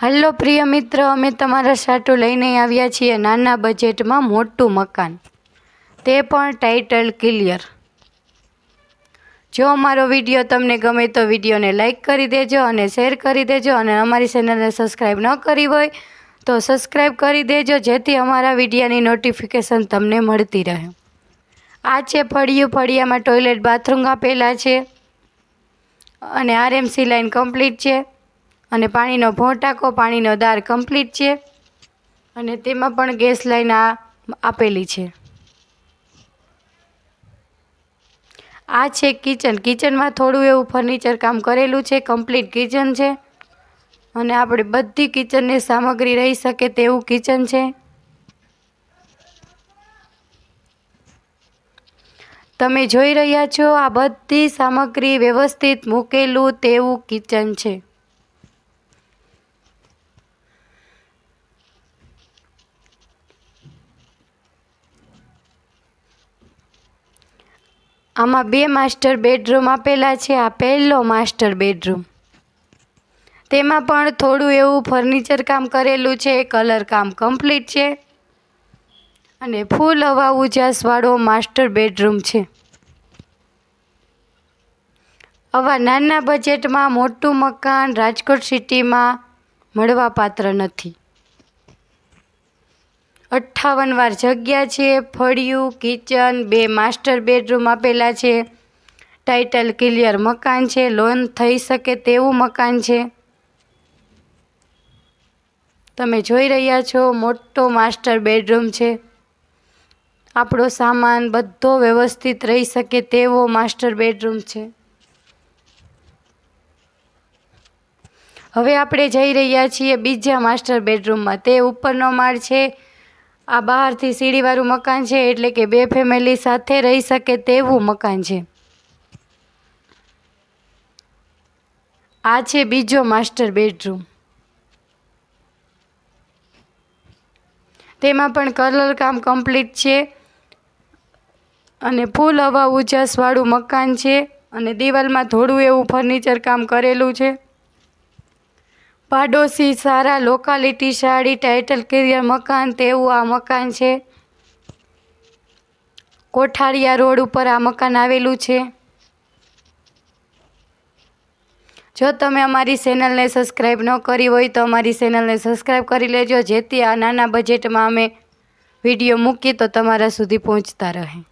Hello પ્રિય મિત્ર, અમે તમારા સાટુ લઈને આવ્યા છીએ નાના બજેટમાં મોટું મકાન. તે પણ ટાઇટલ ક્લિયર જો અમારો વીડિયો તમને ગમે તો વિડીયોને લાઈક કરી દેજો અને શેર કરી દેજો અને અમારી ચેનલને સબસ્ક્રાઈબ ન કરી હોય તો સબસ્ક્રાઈબ કરી દેજો, જેથી અમારા વિડીયોની નોટિફિકેશન તમને મળતી રહે. આ છે ફળિયું, ફળિયામાં ટોયલેટ બાથરૂમ આપેલા છે. અને આરએમસી લાઈન કમ્પ્લીટ છે. અને પાણીનો ભોંટાકો, પાણીનો દાર કમ્પ્લીટ છે. અને તેમાં પણ ગેસ લાઈન આપેલી છે. આ છે કિચન. કિચનમાં થોડું એવું ફર્નિચર કામ કરેલું છે. કમ્પ્લીટ કિચન છે. અને આપણે બધી કિચનની સામગ્રી રહી શકે તેવું કિચન છે. તમે જોઈ રહ્યા છો આ બધી સામગ્રી વ્યવસ્થિત મૂકેલું તેવું કિચન છે. આમાં બે માસ્ટર બેડરૂમ આપેલા છે. આ પહેલો માસ્ટર બેડરૂમ. તેમાં પણ થોડું એવું ફર્નિચર કામ કરેલું છે. કલર કામ કમ્પ્લીટ છે. અને ફૂલ હવા ઉજાસવાળો માસ્ટર બેડરૂમ છે. આવા નાના બજેટમાં મોટું મકાન રાજકોટ સિટીમાં મળવાપાત્ર નથી. અઠ્ઠાવન વાર જગ્યા છે, ફળિયું, કિચન, બે માસ્ટર બેડરૂમ આપેલા છે. ટાઇટલ ક્લિયર મકાન છે, લોન થઈ શકે તેવું મકાન છે. તમે જોઈ રહ્યા છો, મોટો માસ્ટર બેડરૂમ છે. આપણો સામાન બધો વ્યવસ્થિત રહી શકે તેવો માસ્ટર બેડરૂમ છે. હવે આપણે જઈ રહ્યા છીએ બીજા માસ્ટર બેડરૂમમાં. તે ઉપરનો માળ છે આ બહારથી સીડીવાળું મકાન છે, એટલે કે બે ફેમિલી સાથે રહી શકે તેવું મકાન છે. આ છે બીજો માસ્ટર બેડરૂમ તેમાં પણ કલર કામ કમ્પ્લીટ છે અને ફૂલ હવા ઉજાસવાળું મકાન છે અને દિવાલમાં થોડું એવું ફર્નિચર કામ કરેલું છે. પાડોશી સારા લોકાલિટી સાડી ટાઇટલ કેરિયર મકાન, તેવું આ મકાન છે. કોઠારિયા રોડ ઉપર આ મકાન આવેલું છે. જો તમે અમારી ચેનલને સબસ્ક્રાઈબ ન કરી હોય તો અમારી ચેનલને સબસ્ક્રાઈબ કરી લેજો, જેથી આ નાના બજેટમાં અમે વીડિયો મૂકીએ તો તમારા સુધી પહોંચતા રહે.